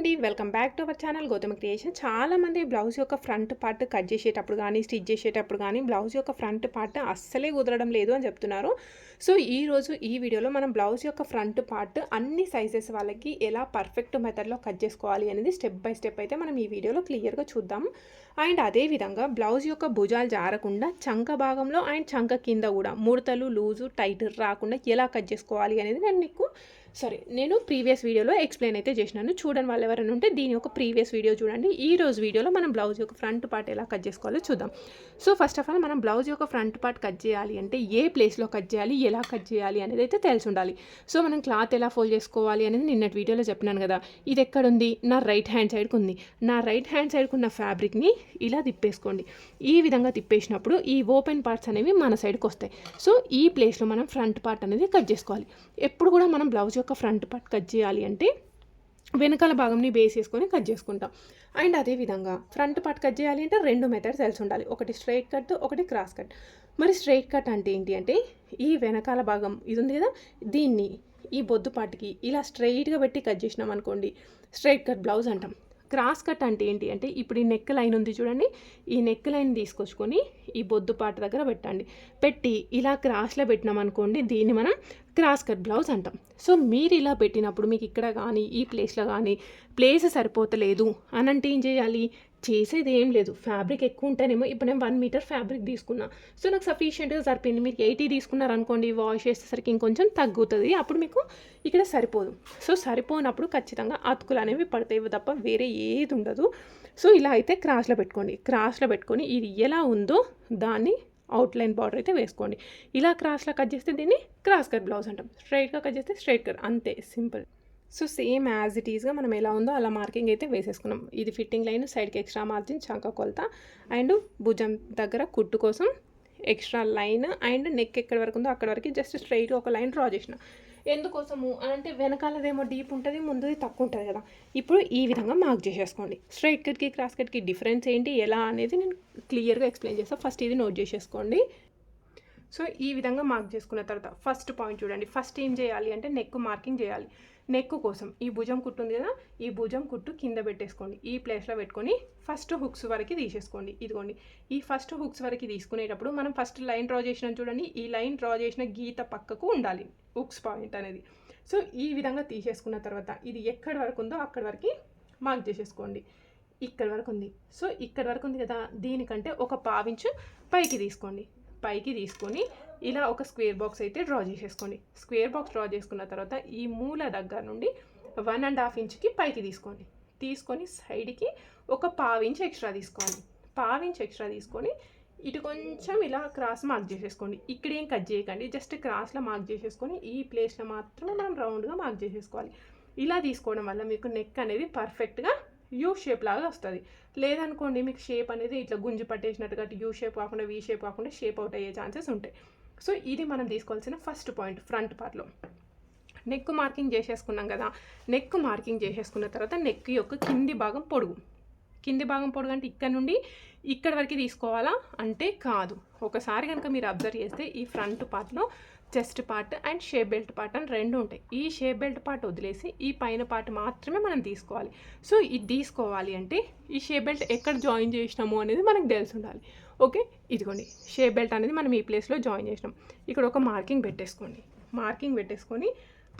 అండి. Welcome back to our channel Gautama creation. చాలామంది blouse యొక్క ఫ్రంట్ పార్ట్ కట్ చేసేటప్పుడు కానీ స్టిచ్ చేసేటప్పుడు కానీ బ్లౌజ్ యొక్క ఫ్రంట్ పార్ట్ అస్సలే కుదరడం లేదు అని చెప్తున్నారు. సో ఈరోజు ఈ వీడియోలో మనం బ్లౌజ్ యొక్క ఫ్రంట్ పార్ట్ అన్ని సైజెస్ వాళ్ళకి ఎలా పర్ఫెక్ట్ మెథడ్లో కట్ చేసుకోవాలి అనేది స్టెప్ బై స్టెప్ అయితే మనం ఈ వీడియోలో క్లియర్గా చూద్దాం. అండ్ అదేవిధంగా బ్లౌజ్ యొక్క భుజాలు జారకుండా చంక భాగంలో అండ్ చంక కింద కూడా ముడతలు లూజు టైట్ రాకుండా ఎలా కట్ చేసుకోవాలి అనేది నేను మీకు సరే నేను ప్రీవియస్ వీడియోలో ఎక్స్ప్లెయిన్ అయితే చేసినాను. చూడని వాళ్ళు ఎవరైనా ఉంటే దీని యొక్క ప్రీవియస్ వీడియో చూడండి. ఈ రోజు వీడియోలో మనం బ్లౌజ్ యొక్క ఫ్రంట్ పార్ట్ ఎలా కట్ చేసుకోవాలో చూద్దాం. సో ఫస్ట్ ఆఫ్ ఆల్ మనం బ్లౌజ్ యొక్క ఫ్రంట్ పార్ట్ కట్ చేయాలి అంటే ఏ ప్లేస్లో కట్ చేయాలి ఎలా కట్ చేయాలి అనేది అయితే తెలిసి ఉండాలి. సో మనం క్లాత్ ఎలా ఫోల్డ్ చేసుకోవాలి అనేది నిన్నటి వీడియోలో చెప్పినాను కదా. ఇది ఎక్కడుంది? నా రైట్ హ్యాండ్ సైడ్కి ఉంది. నా రైట్ హ్యాండ్ సైడ్కి ఉన్న ఫ్యాబ్రిక్ని ఇలా తిప్పేసుకోండి. ఈ విధంగా తిప్పేసినప్పుడు ఈ ఓపెన్ పార్ట్స్ అనేవి మన సైడ్కి వస్తాయి. సో ఈ ప్లేస్లో మనం ఫ్రంట్ పార్ట్ అనేది కట్ చేసుకోవాలి. ఎప్పుడు కూడా మనం బ్లౌజ్ యొక్క ఫ్రంట్ పార్ట్ కట్ చేయాలి అంటే వెనకాల భాగంని బేస్ చేసుకొని కట్ చేసుకుంటాం. అండ్ అదేవిధంగా ఫ్రంట్ పార్ట్ కట్ చేయాలి అంటే రెండు మెథడ్స్ తెలిసి ఉండాలి. ఒకటి స్ట్రైట్ కట్ ఒకటి క్రాస్ కట్ మరి స్ట్రైట్ కట్ అంటే ఏంటి అంటే ఈ వెనకాల భాగం ఇది ఉంది కదా? దీన్ని ఈ బొద్దు పాటికి ఇలా స్ట్రైట్గా పెట్టి కట్ చేసినాం అనుకోండి స్ట్రైట్ కట్ బ్లౌజ్ అంటాం. క్రాస్ కట్ అంటే ఏంటి అంటే ఇప్పుడు ఈ నెక్ లైన్ ఉంది చూడండి. ఈ నెక్ లైన్ తీసుకొచ్చుకొని ఈ బొద్దుపాట దగ్గర పెట్టండి. పెట్టి ఇలా క్రాస్లో పెట్టినాం అనుకోండి దీన్ని మనం క్రాస్ కట్ బ్లౌజ్ అంటాం. సో మీరు ఇలా పెట్టినప్పుడు మీకు ఇక్కడ కానీ ఈ ప్లేస్లో కానీ ప్లేస్ సరిపోతలేదు. అనంటే ఏం చేయాలి? చేసేది ఏం లేదు. ఫ్యాబ్రిక్ ఎక్కువ ఉంటేనేమో ఇప్పుడు నేను వన్ మీటర్ ఫ్యాబ్రిక్ తీసుకున్నా. సో నాకు సఫిషియెంట్గా సరిపోయింది. మీరు ఎయిటీ తీసుకున్నారు అనుకోండి వాష్ చేసేసరికి ఇంకొంచెం తగ్గుతుంది. అప్పుడు మీకు ఇక్కడ సరిపోదు. సో సరిపోనప్పుడు ఖచ్చితంగా అతుకులు అనేవి పడతాయి తప్ప వేరే ఏది ఉండదు సో ఇలా అయితే క్రాస్లో పెట్టుకోండి. క్రాస్లో పెట్టుకొని ఇది ఎలా ఉందో దాన్ని అవుట్లైన్ బార్డర్ అయితే వేసుకోండి. ఇలా క్రాస్లో కట్ చేస్తే దీన్ని క్రాస్ కట్ బ్లౌజ్ అంటాం. స్ట్రైట్గా కట్ చేస్తే స్ట్రైట్ కట్. అంతే. Simple. So same as it ఈస్గా మనం ఎలా ఉందో అలా మార్కింగ్ అయితే వేసేసుకున్నాం. ఇది ఫిట్టింగ్ లైన్ సైడ్కి ఎక్స్ట్రా మార్జిన్ చంక కొలత అండ్ భుజం దగ్గర కుట్టు కోసం ఎక్స్ట్రా లైన్ అండ్ నెక్ ఎక్కడి వరకు ఉందో అక్కడ వరకు జస్ట్ స్ట్రైట్గా ఒక లైన్ డ్రా చేసిన. ఎందుకోసము? అంటే వెనకాలదేమో డీప్ ఉంటుంది ముందుది తక్కువ ఉంటుంది కదా. ఇప్పుడు ఈ విధంగా మార్క్ చేసేసుకోండి. స్ట్రైట్ కట్కి క్రాస్ కట్కి డిఫరెన్స్ ఏంటి ఎలా అనేది నేను క్లియర్గా ఎక్స్ప్లెయిన్ చేస్తాను ఫస్ట్ ఇది నోట్ చేసేసుకోండి. సో ఈ విధంగా మార్క్ చేసుకున్న తర్వాత ఫస్ట్ పాయింట్ చూడండి. ఫస్ట్ ఏం చేయాలి అంటే నెక్ మార్కింగ్ చేయాలి. నెక్ కోసం. ఈ భుజం కుట్టు ఉంది కదా ఈ భుజం కుట్టు కింద పెట్టేసుకోండి. ఈ ప్లేస్లో పెట్టుకొని ఫస్ట్ హుక్స్ వరకు తీసేసుకోండి. ఇదిగోండి ఈ ఫస్ట్ హుక్స్ వరకు తీసుకునేటప్పుడు మనం ఫస్ట్ లైన్ డ్రా చేసిన చూడండి ఈ లైన్ డ్రా చేసిన గీత పక్కకు ఉండాలి హుక్స్ పాయింట్ అనేది. సో ఈ విధంగా తీసేసుకున్న తర్వాత ఇది ఎక్కడి వరకు ఉందో అక్కడి వరకు మార్క్ చేసేసుకోండి. ఇక్కడ వరకు ఉంది. సో ఇక్కడ వరకు ఉంది కదా దీనికంటే ఒక పావించు పైకి తీసుకోండి. పైకి తీసుకొని ఇలా ఒక స్క్వేర్ బాక్స్ అయితే డ్రా చేసేసుకోండి. స్క్వేర్ బాక్స్ డ్రా చేసుకున్న తర్వాత ఈ మూల దగ్గర నుండి వన్ అండ్ హాఫ్ ఇంచ్కి పైకి తీసుకోండి. తీసుకొని సైడ్కి ఒక పావించ్ ఎక్స్ట్రా తీసుకోండి. పావించ్ ఎక్స్ట్రా తీసుకొని ఇటు కొంచెం ఇలా క్రాస్ మార్క్ చేసేసుకోండి. ఇక్కడ ఏం కట్ చేయకండి. జస్ట్ క్రాస్లో మార్క్ చేసేసుకొని ఈ ప్లేస్లో మాత్రమే మనం రౌండ్గా మార్క్ చేసేసుకోవాలి. ఇలా తీసుకోవడం వల్ల మీకు నెక్ అనేది పర్ఫెక్ట్గా యూ షేప్ లాగా వస్తుంది. లేదనుకోండి మీకు షేప్ అనేది ఇట్లా గుంజి పట్టేసినట్టుగా యూ షేప్ కాకుండా వీ షేప్ కాకుండా షేప్ అవుట్ అయ్యే ఛాన్సెస్ ఉంటాయి. సో ఇది మనం తీసుకోవాల్సిన ఫస్ట్ పాయింట్ ఫ్రంట్ పార్ట్లో నెక్ మార్కింగ్ చేసేసుకున్నాం కదా. నెక్ మార్కింగ్ చేసేసుకున్న తర్వాత నెక్ యొక్క కింది భాగం పొడుగు. కింది భాగం పొడుగు అంటే ఇక్కడ నుండి ఇక్కడ వరకు తీసుకోవాలా అంటే కాదు. ఒకసారి కనుక మీరు అబ్జర్వ్ చేస్తే ఈ ఫ్రంట్ పార్ట్లో chest part and shape belt part అని రెండు ఉంటాయి. ఈ షేప్ బెల్ట్ పార్ట్ వదిలేసి ఈ పైన పార్ట్ మాత్రమే మనం తీసుకోవాలి. సో ఇది తీసుకోవాలి అంటే ఈ షేప్ బెల్ట్ ఎక్కడ జాయిన్ చేసినాము అనేది మనకు తెలిసి ఉండాలి. ఓకే? ఇదిగోండి. షేప్ బెల్ట్ అనేది మనం ఈ ప్లేస్లో జాయిన్ చేసినాం. ఇక్కడ ఒక మార్కింగ్ పెట్టేసుకోండి. మార్కింగ్ పెట్టేసుకొని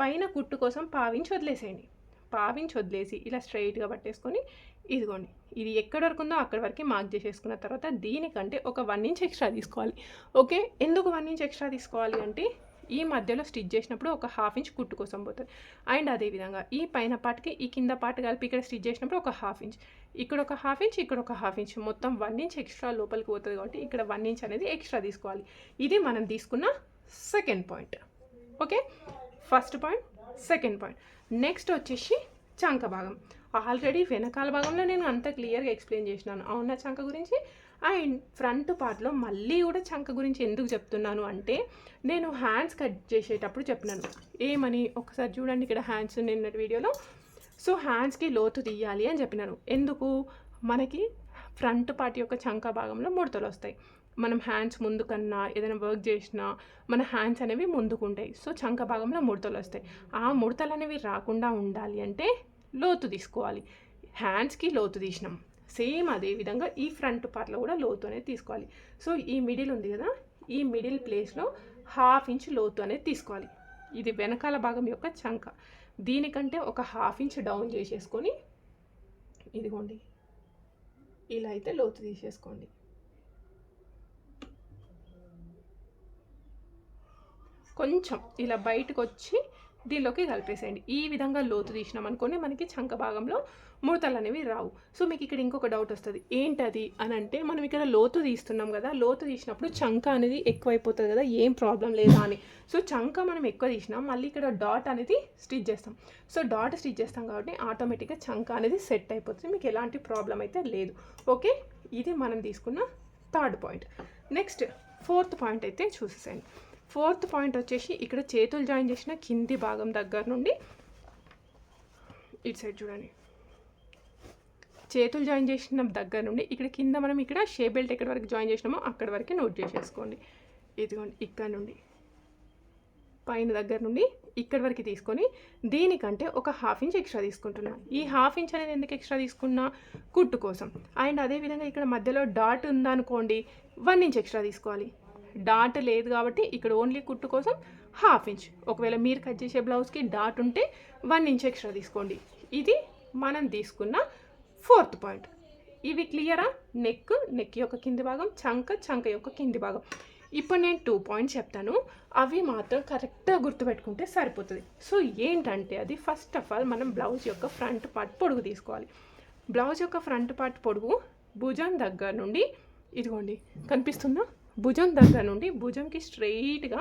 పైన కుట్టు కోసం పావించి వదిలేసేయండి. పావించి వదిలేసి ఇలా స్ట్రైట్గా పట్టేసుకొని ఇదిగోండి. ఇది ఎక్కడి వరకు ఉందో అక్కడి వరకు మార్క్ చేసేసుకున్న తర్వాత దీనికంటే ఒక వన్ ఇంచ్ ఎక్స్ట్రా తీసుకోవాలి. ఓకే? ఎందుకు వన్ ఇంచ్ ఎక్స్ట్రా తీసుకోవాలి అంటే ఈ మధ్యలో స్టిచ్ చేసినప్పుడు ఒక హాఫ్ ఇంచ్ కుట్టు కోసం పోతుంది అండ్ అదేవిధంగా ఈ పైన పార్ట్కి ఈ కింద పార్ట్ కలిపి ఇక్కడ స్టిచ్ చేసినప్పుడు ఒక హాఫ్ ఇంచ్. ఇక్కడ ఒక హాఫ్ ఇంచ్ ఇక్కడ ఒక హాఫ్ ఇంచ్. మొత్తం వన్ ఇంచ్ ఎక్స్ట్రా లోపలికి పోతుంది కాబట్టి ఇక్కడ వన్ ఇంచ్ అనేది ఎక్స్ట్రా తీసుకోవాలి. ఇది మనం తీసుకున్న second point. Okay? First point second point. Next వచ్చేసి చంక భాగం. ఆల్రెడీ వెనకాల భాగంలో నేను అంత క్లియర్గా ఎక్స్ప్లెయిన్ చేసినాను. అవునా చంక గురించి? అండ్ ఫ్రంట్ పార్ట్లో మళ్ళీ కూడా చంక గురించి ఎందుకు చెప్తున్నాను అంటే నేను హ్యాండ్స్ కట్ చేసేటప్పుడు చెప్పినాను. ఏమని ఒకసారి చూడండి ఇక్కడ హ్యాండ్స్ నిన్న వీడియోలో. సో హ్యాండ్స్కి లోతు తీయాలి అని చెప్పినాను. ఎందుకు? మనకి ఫ్రంట్ పార్ట్ యొక్క చంక భాగంలో ముడతలు వస్తాయి. మనం హ్యాండ్స్ ముందు కన్నా ఏదైనా వర్క్ చేసినా మన హ్యాండ్స్ అనేవి ముందుకు ఉంటాయి. సో చంక భాగంలో ముడతలు వస్తాయి. ఆ ముడతలు అనేవి రాకుండా ఉండాలి అంటే లోతు తీసుకోవాలి. హ్యాండ్స్కి లోతు తీసినాం. సేమ్ అదే విధంగా ఈ ఫ్రంట్ పార్ట్లో కూడా లోతు అనేది తీసుకోవాలి. సో ఈ మిడిల్ ఉంది కదా ఈ మిడిల్ ప్లేస్లో హాఫ్ ఇంచ్ లోతు అనేది తీసుకోవాలి. ఇది వెనకాల భాగం యొక్క చంక. దీనికంటే ఒక హాఫ్ ఇంచ్ డౌన్ చేసేసుకొని ఇదిగోండి ఇలా అయితే లోతు తీసేసుకోండి. కొంచెం ఇలా బయటకు వచ్చి దీనిలోకి కలిపేసేయండి. ఈ విధంగా లోతు తీసినాం అనుకోని మనకి చంక భాగంలో ముడతలు అనేవి రావు. సో మీకు ఇక్కడ ఇంకొక డౌట్ వస్తుంది. ఏంటది అని అంటే మనం ఇక్కడ లోతు తీస్తున్నాం కదా లోతు తీసినప్పుడు చంక అనేది ఎక్కువైపోతుంది కదా ఏం ప్రాబ్లం లేదా అని. సో చంక మనం ఎక్కువ తీసినాం మళ్ళీ ఇక్కడ డాట్ అనేది స్టిచ్ చేస్తాం. సో డాట్ స్టిచ్ చేస్తాం కాబట్టి ఆటోమేటిక్గా చంక అనేది సెట్ అయిపోతుంది. మీకు ఎలాంటి ప్రాబ్లం అయితే లేదు. ఓకే ఇది మనం తీసుకున్న third point next fourth point అయితే చూసేసేయండి. ఫోర్త్ పాయింట్ వచ్చేసి ఇక్కడ చేతులు జాయిన్ చేసిన కింది భాగం దగ్గర నుండి ఇటు సైడ్ చూడండి. చేతులు జాయిన్ చేసిన దగ్గర నుండి ఇక్కడ కింద మనం ఇక్కడ షే బెల్ట్ ఎక్కడి వరకు జాయిన్ చేసినామో అక్కడ వరకు నోట్ చేసేసుకోండి. ఇదిగోండి ఇక్కడ నుండి పైన దగ్గర నుండి ఇక్కడి వరకు తీసుకొని దీనికంటే ఒక హాఫ్ ఇంచ్ ఎక్స్ట్రా తీసుకుంటున్నా. ఈ హాఫ్ ఇంచ్ అనేది ఎందుకు ఎక్స్ట్రా తీసుకున్నా? కుట్టు కోసం. అండ్ అదేవిధంగా ఇక్కడ మధ్యలో డాట్ ఉందనుకోండి వన్ ఇంచ్ ఎక్స్ట్రా తీసుకోవాలి. డాట్ లేదు కాబట్టి ఇక్కడ ఓన్లీ కుట్టు కోసం హాఫ్ ఇంచ్. ఒకవేళ మీరు కట్ చేసే బ్లౌజ్కి డాట్ ఉంటే వన్ ఇంచ్ ఎక్స్ట్రా తీసుకోండి. ఇది మనం తీసుకున్న ఫోర్త్ పాయింట్. ఇవి క్లియరా? నెక్ నెక్ యొక్క కింది భాగం చంక చంక యొక్క కింది భాగం. ఇప్పుడు నేను టూ పాయింట్స్ చెప్తాను. అవి మాత్రం కరెక్ట్గా గుర్తుపెట్టుకుంటే సరిపోతుంది. సో ఏంటంటే అది ఫస్ట్ ఆఫ్ ఆల్ మనం బ్లౌజ్ యొక్క ఫ్రంట్ పార్ట్ పొడుగు తీసుకోవాలి. బ్లౌజ్ యొక్క ఫ్రంట్ పార్ట్ పొడుగు భుజం దగ్గర నుండి ఇదిగోండి కనిపిస్తుందా? భుజం దగ్గర నుండి భుజంకి స్ట్రైట్గా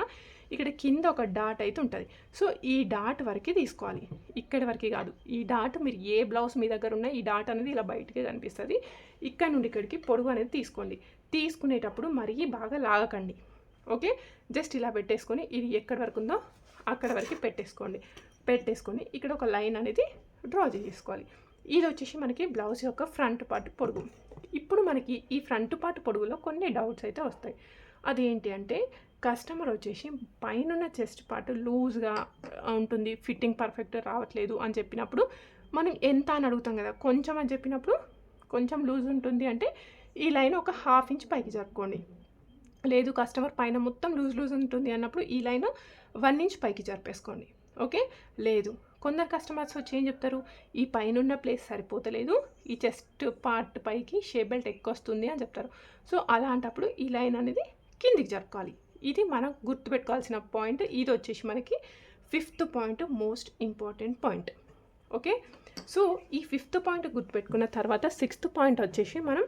ఇక్కడ కింద ఒక డాట్ అయితే ఉంటుంది. సో ఈ డాట్ వరకు తీసుకోవాలి. ఇక్కడి వరకు కాదు. ఈ డాట్ మీరు ఏ బ్లౌజ్ మీ దగ్గర ఉన్న ఈ డాట్ అనేది ఇలా బయటకి కనిపిస్తుంది. ఇక్కడ నుండి ఇక్కడికి పొడుగు అనేది తీసుకోండి. తీసుకునేటప్పుడు మరీ బాగా లాగకండి. ఓకే? జస్ట్ ఇలా పెట్టేసుకొని ఇది ఎక్కడి వరకు ఉందో అక్కడ వరకు పెట్టేసుకోండి. పెట్టేసుకొని ఇక్కడ ఒక లైన్ అనేది డ్రా చేసుకోవాలి ఇది వచ్చేసి మనకి బ్లౌజ్ యొక్క ఫ్రంట్ పార్ట్ పొడుగు. ఇప్పుడు మనకి ఈ ఫ్రంట్ పార్ట్ పొడుగులో కొన్ని డౌట్స్ అయితే వస్తాయి. అదేంటి అంటే కస్టమర్ వచ్చేసి పైన చెస్ట్ పార్ట్ లూజ్గా ఉంటుంది. ఫిట్టింగ్ పర్ఫెక్ట్ రావట్లేదు అని చెప్పినప్పుడు మనం ఎంత అని అడుగుతాం కదా. కొంచెం అని చెప్పినప్పుడు కొంచెం లూజ్ ఉంటుంది అంటే ఈ లైన్ ఒక హాఫ్ ఇంచ్ పైకి జరుపుకోండి. లేదు కస్టమర్ పైన మొత్తం లూజ్ లూజ్ ఉంటుంది అన్నప్పుడు ఈ లైన్ వన్ ఇంచ్ పైకి జరిపేసుకోండి. ఓకే? లేదు. కొందరు కస్టమర్స్ వచ్చి ఏం చెప్తారు? ఈ పైన ప్లేస్ సరిపోతలేదు. ఈ చెస్ట్ పార్ట్ పైకి షేప్ బెల్ట్ ఎక్కువ వస్తుంది అని చెప్తారు. సో అలాంటప్పుడు ఈ లైన్ అనేది కిందికి జరుపుకోవాలి ఇది మనం గుర్తుపెట్టుకోవాల్సిన పాయింట్ ఇది వచ్చేసి మనకి fifth point most important point okay so ఈ ఫిఫ్త్ పాయింట్ గుర్తుపెట్టుకున్న తర్వాత సిక్స్త్ పాయింట్ వచ్చేసి మనం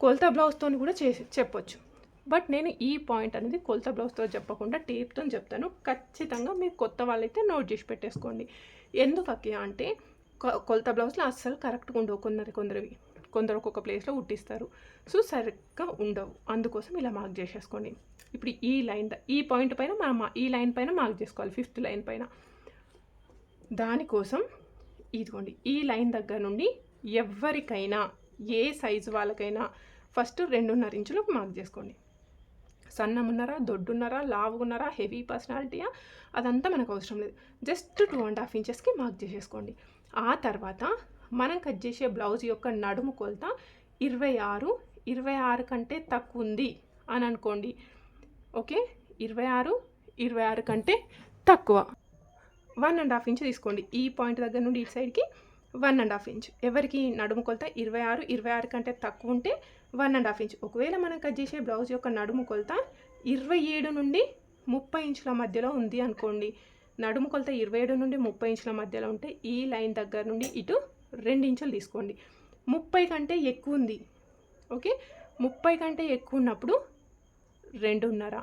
కొలత బ్లౌజ్తో కూడా చేసి చెప్పొచ్చు. బట్ నేను ఈ పాయింట్ అనేది కొలత బ్లౌజ్తో చెప్పకుండా టేప్తో చెప్తాను. ఖచ్చితంగా మీరు కొత్త వాళ్ళైతే నోట్ చేసి పెట్టేసుకోండి. ఎందుకు అక్క అంటే కొ- కొలత బ్లౌజ్లో అస్సలు కరెక్ట్గా ఉండవు. కొందరు కొందరివి కొందరు ఒక్కొక్క ప్లేస్లో ఉట్టిస్తారు. సో సరిగ్గా ఉండవు. అందుకోసం ఇలా మార్క్ చేసేసుకోండి. ఇప్పుడు ఈ లైన్ ఈ పాయింట్ పైన మనం మా- ఈ లైన్ పైన మార్క్ చేసుకోవాలి. ఫిఫ్త్ లైన్ పైన. దానికోసం ఇదిగోండి. ఈ లైన్ దగ్గర నుండి ఎవరికైనా ఏ సైజు వాళ్ళకైనా ఫస్ట్ రెండున్నర ఇంచులు మార్క్ చేసుకోండి. సన్నమున్నారా దొడ్డున్నారా లావుగున్నారా హెవీ పర్సనాలిటీయా? అదంతా మనకు అవసరం లేదు. జస్ట్ టూ అండ్ హాఫ్ ఇంచెస్కి మార్క్ చేసేసుకోండి. ఆ తర్వాత మనం కట్ చేసే బ్లౌజ్ యొక్క నడుము కొలత ఇరవై ఆరు ఇరవై ఆరు కంటే తక్కువ ఉంది అని అనుకోండి ఓకే? ఇరవై ఆరు ఇరవై ఆరు కంటే తక్కువ. వన్ అండ్ హాఫ్ ఇంచ్ తీసుకోండి. ఈ పాయింట్ దగ్గర నుండి ఇటు సైడ్కి వన్ అండ్ హాఫ్ ఇంచ్. ఎవరికి నడుము కొలత ఇరవై ఆరు ఇరవై ఆరు కంటే తక్కువ ఉంటే వన్ అండ్ హాఫ్ ఇంచ్. ఒకవేళ మనం కట్ చేసే బ్లౌజ్ యొక్క నడుము కొలత ఇరవై ఏడు నుండి ముప్పై ఇంచుల మధ్యలో ఉంది అనుకోండి. నడుము కొలత ఇరవై ఏడు నుండి ముప్పై ఇంచుల మధ్యలో ఉంటే ఈ లైన్ దగ్గర నుండి ఇటు రెండు ఇంచులు తీసుకోండి. ముప్పై కంటే ఎక్కువ ఉంది. ఓకే? ముప్పై కంటే ఎక్కువ ఉన్నప్పుడు రెండున్నర.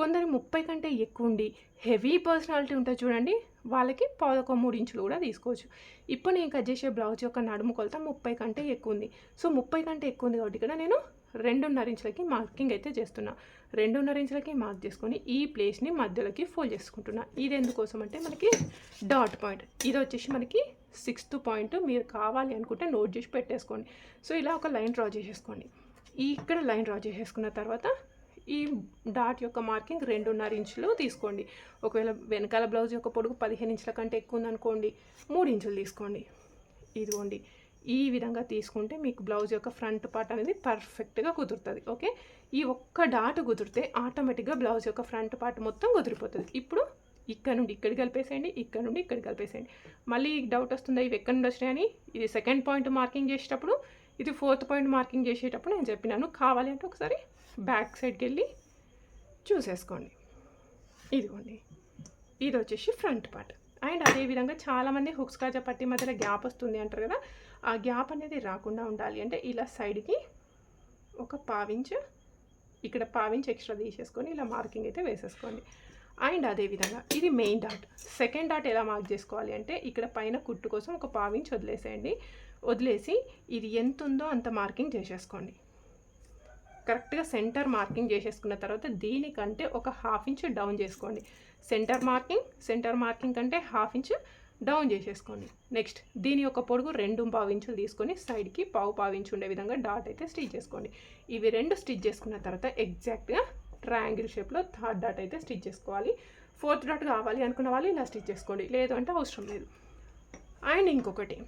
కొందరు ముప్పై కంటే ఎక్కువ ఉండి హెవీ పర్సనాలిటీ ఉంటుంది చూడండి వాళ్ళకి పాదొక మూడు ఇంచులు కూడా తీసుకోవచ్చు. ఇప్పుడు నేను కట్ చేసే బ్లౌజ్ యొక్క నడుము కొలత ముప్పై కంటే ఎక్కువ ఉంది సో ముప్పై కంటే ఎక్కువ ఉంది కాబట్టి ఇక్కడ నేను రెండున్నర ఇంచులకి మార్కింగ్ అయితే చేస్తున్నా. రెండున్నర ఇంచులకి మార్క్ చేసుకొని ఈ ప్లేస్ని మధ్యలోకి ఫోల్డ్ చేసుకుంటున్నా. ఇది ఎందుకోసం అంటే మనకి డాట్ పాయింట్. ఇది వచ్చేసి మనకి సిక్స్త్ పాయింట్. మీరు కావాలి అనుకుంటే నోట్ చేసి పెట్టేసుకోండి. సో ఇలా ఒక లైన్ డ్రా చేసేసుకోండి. ఇక్కడ లైన్ డ్రా చేసేసుకున్న తర్వాత ఈ డాట్ యొక్క మార్కింగ్ రెండున్నర ఇంచులు తీసుకోండి. ఒకవేళ వెనకాల బ్లౌజ్ యొక్క పొడుగు పదిహేను ఇంచుల కంటే ఎక్కువ ఉందనుకోండి మూడు ఇంచులు తీసుకోండి. ఇదిగోండి ఈ విధంగా తీసుకుంటే మీకు బ్లౌజ్ యొక్క ఫ్రంట్ పార్ట్ అనేది పర్ఫెక్ట్గా కుదురుతుంది ఓకే? ఈ ఒక్క డాట్ కుదిరితే ఆటోమేటిక్గా బ్లౌజ్ యొక్క ఫ్రంట్ పార్ట్ మొత్తం కుదిరిపోతుంది. ఇప్పుడు ఇక్కడ నుండి ఇక్కడ కలిపేసేయండి ఇక్కడ నుండి ఇక్కడ కలిపేసేయండి. మళ్ళీ డౌట్ వస్తుందా ఇవి ఎక్కడ నుండి వచ్చినాయని? ఇది సెకండ్ పాయింట్ మార్కింగ్ చేసేటప్పుడు ఇది ఫోర్త్ పాయింట్ మార్కింగ్ చేసేటప్పుడు నేను చెప్పినాను. కావాలి అంటే ఒకసారి బ్యాక్ సైడ్కి వెళ్ళి చూసేసుకోండి. ఇదిగోండి. ఇది వచ్చేసి ఫ్రంట్ పార్ట్. అండ్ అదేవిధంగా చాలామంది హుక్స్ కాజా పట్టి మధ్యలో గ్యాప్ వస్తుంది అంటారు కదా ఆ గ్యాప్ అనేది రాకుండా ఉండాలి. అంటే ఇలా సైడ్కి ఒక పావించ్ ఇక్కడ పావించ్ ఎక్స్ట్రా తీసేసుకొని ఇలా మార్కింగ్ అయితే వేసేసుకోండి. అండ్ అదేవిధంగా ఇది మెయిన్ డాట్ సెకండ్ డాట్ ఎలా మార్క్ చేసుకోవాలి అంటే ఇక్కడ పైన కుట్టు కోసం ఒక పావించి వదిలేసేయండి. వదిలేసి ఇది ఎంత ఉందో అంత మార్కింగ్ చేసేసుకోండి. కరెక్ట్గా సెంటర్ మార్కింగ్ చేసేసుకున్న తర్వాత దీనికంటే ఒక హాఫ్ ఇంచ్ డౌన్ చేసుకోండి. సెంటర్ మార్కింగ్ సెంటర్ మార్కింగ్ కంటే హాఫ్ ఇంచ్ డౌన్ చేసేసుకోండి. నెక్స్ట్ దీని యొక్క పొడుగు రెండు పావు ఇంచులు తీసుకొని సైడ్కి పావు పావు ఇంచు ఉండే విధంగా డాట్ అయితే స్టిచ్ చేసుకోండి. ఇవి రెండు స్టిచ్ చేసుకున్న తర్వాత ఎగ్జాక్ట్గా ట్రయాంగిల్ షేప్లో థర్డ్ డాట్ అయితే స్టిచ్ చేసుకోవాలి. ఫోర్త్ డాట్ కావాలి అనుకున్న వాళ్ళు ఇలా స్టిచ్ చేసుకోండి. లేదు అంటే అవసరం లేదు. అండ్ ఇంకొకటి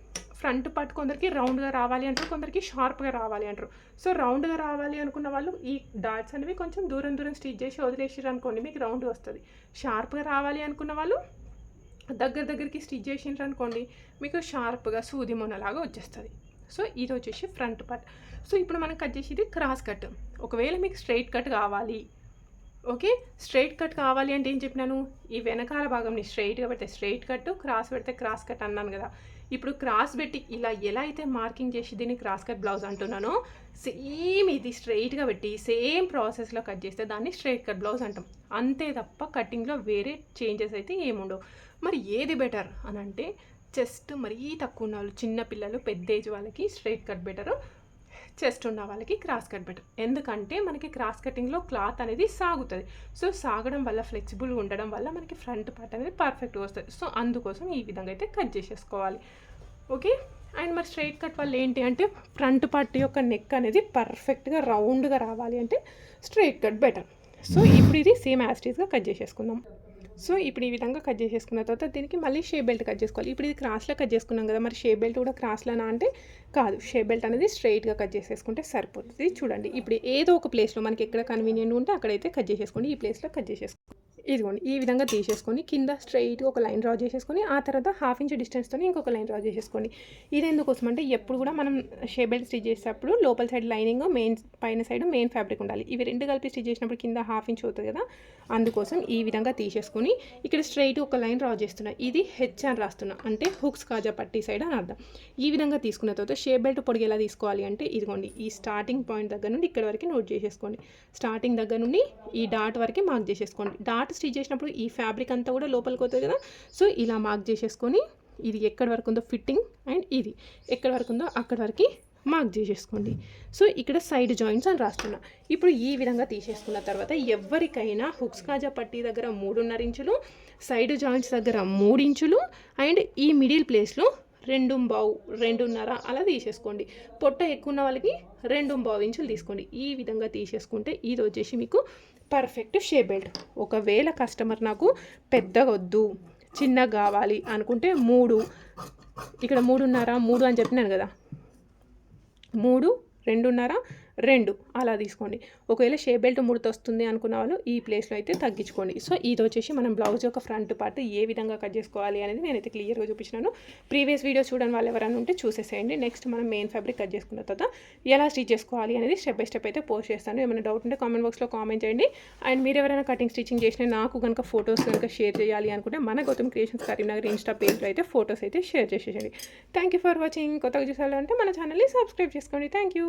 ఫ్రంట్ పార్ట్ కొందరికి రౌండ్గా రావాలి అంటారు కొందరికి షార్ప్గా రావాలి అంటారు. సో రౌండ్గా రావాలి అనుకున్న వాళ్ళు ఈ డాట్స్ అనేవి కొంచెం దూరం దూరం స్టిచ్ చేసి వదిలేసారు అనుకోండి మీకు రౌండ్ వస్తుంది. షార్ప్గా రావాలి అనుకున్న వాళ్ళు దగ్గర దగ్గరికి స్టిచ్ చేసిండ్రు అనుకోండి మీకు షార్ప్గా సూది మొనలాగా వచ్చేస్తుంది. సో ఇది వచ్చేసి ఫ్రంట్ పార్ట్. సో ఇప్పుడు మనం కట్ చేసేది క్రాస్ కట్. ఒకవేళ మీకు స్ట్రైట్ కట్ కావాలి ఓకే? స్ట్రైట్ కట్ కావాలి అంటే ఏం చెప్పినాను? ఈ వెనకాల భాగంని స్ట్రైట్గా పెడితే స్ట్రైట్ కట్ క్రాస్ పెడితే క్రాస్ కట్ అన్నాను కదా. ఇప్పుడు క్రాస్ పెట్టి ఇలా ఎలా అయితే మార్కింగ్ చేసి దీన్ని క్రాస్ కట్ బ్లౌజ్ అంటున్నానో సేమ్ ఇది స్ట్రైట్గా పెట్టి సేమ్ ప్రాసెస్లో కట్ చేస్తే దాన్ని స్ట్రైట్ కట్ బ్లౌజ్ అంటాం. అంతే తప్ప కటింగ్లో వేరే చేంజెస్ అయితే ఏముండవు మరి ఏది బెటర్ అని అంటే చెస్ట్ మరీ తక్కువ ఉన్న వాళ్ళు చిన్నపిల్లలు పెద్ద ఏజ్ వాళ్ళకి స్ట్రైట్ కట్ బెటర్. చెస్ట్ ఉన్న వాళ్ళకి క్రాస్ కట్ బెటర్. ఎందుకంటే మనకి క్రాస్ కటింగ్లో క్లాత్ అనేది సాగుతుంది. సో సాగడం వల్ల ఫ్లెక్సిబుల్గా ఉండడం వల్ల మనకి ఫ్రంట్ పార్ట్ అనేది పర్ఫెక్ట్గా వస్తుంది. సో అందుకోసం ఈ విధంగా అయితే కట్ చేసేసుకోవాలి. ఓకే? అండ్ మరి స్ట్రైట్ కట్ వల్ల ఏంటి అంటే ఫ్రంట్ పార్ట్ యొక్క నెక్ అనేది పర్ఫెక్ట్గా రౌండ్గా రావాలి అంటే స్ట్రైట్ కట్ బెటర్. సో ఇప్పుడు ఇది సేమ్ యాస్టీస్గా కట్ చేసేసుకుందాం. సో ఇప్పుడు ఈ విధంగా కట్ చేసేసుకున్న తర్వాత దీనికి మళ్ళీ షే బెల్ట్ కట్ చేసుకోవాలి. ఇప్పుడు ఇది క్రాస్లో కట్ చేసుకున్నాం కదా మరి షే బెల్ట్ కూడా క్రాస్లోనా అంటే కాదు. షే బెల్ట్ అనేది స్ట్రైట్గా కట్ చేసేసుకుంటే సరిపోతుంది. చూడండి ఇప్పుడు ఏదో ఒక ప్లేస్లో మనకి ఎక్కడ కన్వీనియంట్ ఉంటే అక్కడైతే కట్ చేసేసుకోండి. ఈ ప్లేస్లో కట్ చేసేసుకోండి. ఇదిగోండి ఈ విధంగా తీసేసుకొని కింద స్ట్రైట్గా ఒక లైన్ డ్రా చేసేసుకొని ఆ తర్వాత హాఫ్ ఇంచ్ డిస్టెన్స్తో ఇంకొక లైన్ డ్రా చేసేసుకోండి. ఇది ఎందుకోసం అంటే ఎప్పుడు కూడా మనం షేబెల్ స్టిచ్ చేసేటప్పుడు లోపల సైడ్ లైనింగ్ మెయిన్ పైన సైడ్ మెయిన్ ఫ్యాబ్రిక్ ఉండాలి. ఇవి రెండు కలిపి స్టిచ్ చేసినప్పుడు కింద హాఫ్ ఇంచ్ అవుతుంది కదా అందుకోసం ఈ విధంగా తీసేసుకొని ఇక్కడ స్ట్రైట్ ఒక లైన్ డ్రా చేస్తున్నా. ఇది హెచ్ అని రాస్తున్నా. అంటే హుక్స్ కాజా పట్టి సైడ్ అని అర్థం. ఈ విధంగా తీసుకున్న తర్వాత షేప్ బెల్ట్ పొడిగి ఎలా తీసుకోవాలి అంటే ఇదిగోండి ఈ స్టార్టింగ్ పాయింట్ దగ్గర నుండి ఇక్కడ వరకు నోట్ చేసేసుకోండి. స్టార్టింగ్ దగ్గర నుండి ఈ డాట్ వరకు మార్క్ చేసేసుకోండి. డాట్ స్టిచ్ చేసినప్పుడు ఈ ఫ్యాబ్రిక్ అంతా కూడా లోపలికి అవుతుంది కదా. సో ఇలా మార్క్ చేసేసుకొని ఇది ఎక్కడి వరకు ఉందో ఫిట్టింగ్ అండ్ ఇది ఎక్కడి వరకు ఉందో అక్కడి వరకు మార్క్ చేసేసుకోండి. సో ఇక్కడ సైడ్ జాయింట్స్ అని రాస్తున్నా. ఇప్పుడు ఈ విధంగా తీసేసుకున్న తర్వాత ఎవరికైనా హుక్స్ కాజా పట్టీ దగ్గర మూడున్నర ఇంచులు సైడ్ జాయింట్స్ దగ్గర మూడు ఇంచులు అండ్ ఈ మిడిల్ ప్లేస్లో రెండు బావు రెండున్నర అలా తీసేసుకోండి. పొట్ట ఎక్కువ ఉన్న వాళ్ళకి రెండు బావు ఇంచులు తీసుకోండి. ఈ విధంగా తీసేసుకుంటే ఇది వచ్చేసి మీకు పర్ఫెక్ట్ షే బెల్ట్ ఒకవేళ కస్టమర్ నాకు పెద్దగా వద్దు చిన్నగా కావాలి అనుకుంటే మూడు ఇక్కడ మూడున్నర మూడు అని చెప్పినాను కదా. మూడు రెండున్నర రెండు. అలా తీసుకోండి. ఒకవేళ షే బెల్ట్ ముడత వస్తుంది అనుకున్న వాళ్ళు ఈ ప్లేస్లో అయితే తగ్గించుకోండి. సో ఇది వచ్చేసి మనం బ్లౌజ్ యొక్క ఫ్రంట్ పార్ట్ ఏ విధంగా కట్ చేసుకోవాలి అనేది నేనైతే క్లియర్గా చూపించినాను ప్రీవియస్ వీడియో చూడని వాళ్ళు ఎవరైనా ఉంటే చూసేసేయండి. నెక్స్ట్ మనం మెయిన్ ఫ్యాబ్రిక్ కట్ చేసుకున్న తర్వాత ఎలా స్టిచ్ చేసుకోవాలి అనేది స్టెప్ బై స్టెప్ అయితే పోస్ట్ చేస్తాను. ఏమైనా డౌట్ ఉంటే కామెంట్ బాక్స్లో కామెంట్ చేయండి. అండ్ మీరు ఎవరైనా కటింగ్ స్టిచ్చింగ్ చేసిన నాకు కనుక ఫొటోస్ కనుక షేర్ చేయాలి అనుకుంటే మన గౌతమ్ క్రియేషన్స్ కరీంనగర్ ఇన్స్టా పేజ్లో అయితే ఫొటోస్ అయితే షేర్ చేసేయండి థ్యాంక్ యూ ఫర్ వాచింగ్ కొత్తగా చూసాలంటే మన ఛానల్ని సబ్స్క్రైబ్ చేసుకోండి. Thank you